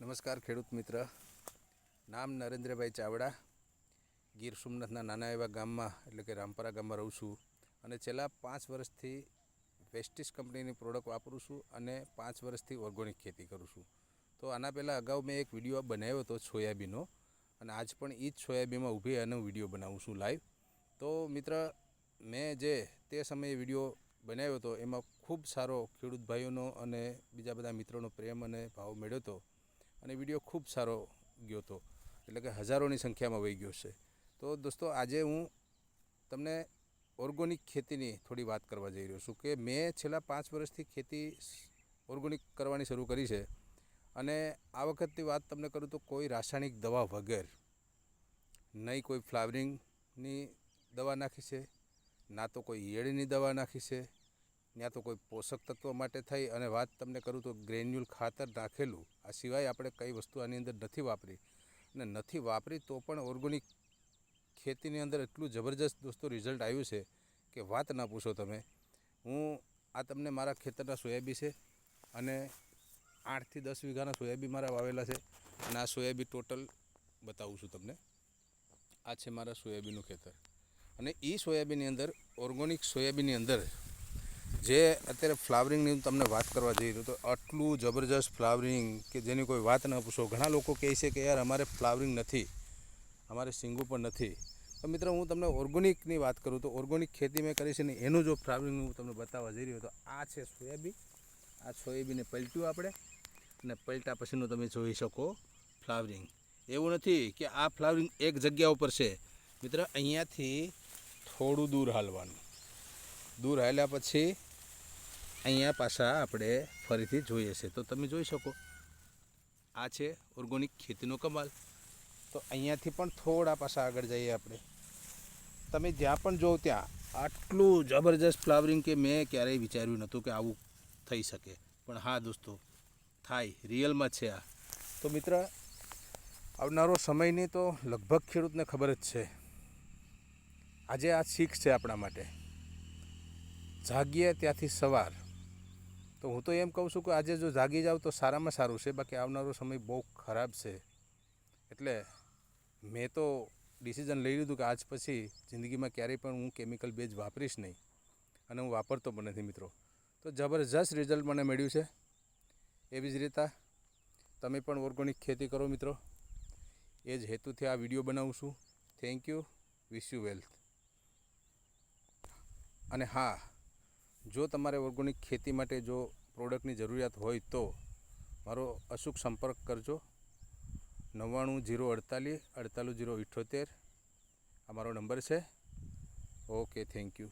નમસ્કાર ખેડૂત મિત્ર. નામ નરેન્દ્રભાઈ ચાવડા. ગીર સોમનાથના નાના એવા ગામમાં, એટલે કે રામપરા ગામમાં રહું છું અને છેલ્લા પાંચ વર્ષથી વેસ્ટિસ કંપનીની પ્રોડક્ટ વાપરું છું અને પાંચ વર્ષથી ઓર્ગોનિક ખેતી કરું છું. તો આના પહેલાં અગાઉ મેં એક વીડિયો બનાવ્યો હતો સોયાબીનનો અને આજ પણ એ જ સોયાબીનમાં ઊભી અને હું વીડિયો બનાવું છું લાઈવ. તો મિત્ર, મેં જે તે સમયે વીડિયો બનાવ્યો હતો, એમાં ખૂબ સારો ખેડૂત ભાઈઓનો અને બીજા બધા મિત્રોનો પ્રેમ અને ભાવ મેળવ્યો હતો. અને વીડિયો ખૂબ સારો ગયો હતો એટલે કે હજારોની સંખ્યામાં વહી ગયો છે. તો દોસ્તો, આજે હું તમને ઓર્ગોનિક ખેતીની થોડી વાત કરવા જઈ રહ્યો છું કે મેં છેલ્લા પાંચ વર્ષથી ખેતી ઓર્ગોનિક કરવાની શરૂ કરી છે અને આ વખતની વાત તમને કરું તો કોઈ રાસાયણિક દવા વગર નહીં કોઈ ફ્લાવરિંગની દવા નાખી છે, ના તો કોઈ ઈયળની દવા નાખી છે ત્યાં તો કોઈ પોષક તત્વ માટે થઈ અને વાત તમને કરું તો ગ્રેન્યુલ ખાતર નાખેલું. આ સિવાય આપણે કઈ વસ્તુ આની અંદર નથી વાપરી. અને નથી વાપરી તો પણ ઓર્ગોનિક ખેતીની અંદર એટલું જબરજસ્ત દોસ્તો રિઝલ્ટ આવ્યું છે કે વાત ના પૂછો તમે. હું આ તમને મારા ખેતરના સોયાબી છે અને આઠથી દસ વીઘાના સોયાબી મારા વાવેલા છે અને આ સોયાબી ટોટલ બતાવું છું તમને. આ છે મારા સોયાબીનું ખેતર. અને એ સોયાબીનની અંદર ઓર્ગોનિક સોયાબીનની અંદર જે અત્યારે ફ્લાવરિંગની હું તમને વાત કરવા જઈ રહ્યો તો આટલું જબરજસ્ત ફ્લાવરિંગ કે જેની કોઈ વાત ન પૂછો. ઘણા લોકો કહે છે કે યાર અમારે ફ્લાવરિંગ નથી, અમારે સિંગુ પણ નથી. તો મિત્ર હું તમને ઓર્ગોનિકની વાત કરું તો ઓર્ગોનિક ખેતી મેં કરી છે ને એનું જો ફ્લાવરિંગ હું તમને બતાવવા જઈ રહ્યો તો આ છે સોયાબીન. આ સોયાબીનને પલટ્યું આપણે અને પલટા પછીનું તમે જોઈ શકો ફ્લાવરિંગ. એવું નથી કે આ ફ્લાવરિંગ એક જગ્યા ઉપર છે. મિત્ર અહીંયાથી થોડું દૂર હાલવાનું. દૂર હાલ્યા પછી અહીંયા પાછા આપણે ફરીથી જોઈએ છે. તો તમે જોઈ શકો, આ છે ઓર્ગોનિક ખેતીનો કમાલ. તો અહીંયાથી પણ થોડા પાછા આગળ જઈએ આપણે. તમે જ્યાં પણ જોવો ત્યાં આટલું જબરજસ્ત ફ્લાવરિંગ કે મેં ક્યારેય વિચાર્યું નહોતું કે આવું થઈ શકે. પણ હા દોસ્તો, થાય, રિયલમાં છે આ. તો મિત્ર, આવનારો સમયની તો લગભગ ખેડૂતને ખબર જ છે. આજે આ શીખ છે આપણા માટે. જાગીએ ત્યાંથી સવાર. તો હું તો એમ કહું છું કે આજે જો જાગી જાવ તો સારામાં સારું છે, બાકી આવનારો સમય બહુ ખરાબ છે. એટલે મેં તો ડિસિઝન લઈ લીધું કે આજ પછી જિંદગીમાં ક્યારેય પણ હું કેમિકલ બેઝ વાપરીશ નહીં. અને હું વાપરતો પણ નથી મિત્રો. તો જબરજસ્ત રિઝલ્ટ મને મળ્યું છે. એવી જ રીતે તમે પણ ઓર્ગોનિક ખેતી કરો મિત્રો. એ જ હેતુથી આ વીડિયો બનાવું છું. Thank you wish you wealth અને હા જો તમારે ઓર્ગોનિક ખેતી માટે જો પ્રોડક્ટની જરૂરિયાત હોય તો મારો અચૂક સંપર્ક કરજો. નવ્વાણું જીરો અડતાલીસ અડતાલીસ જીરો ઇઠ્ઠોતેર આ મારો નંબર છે. Okay, thank you.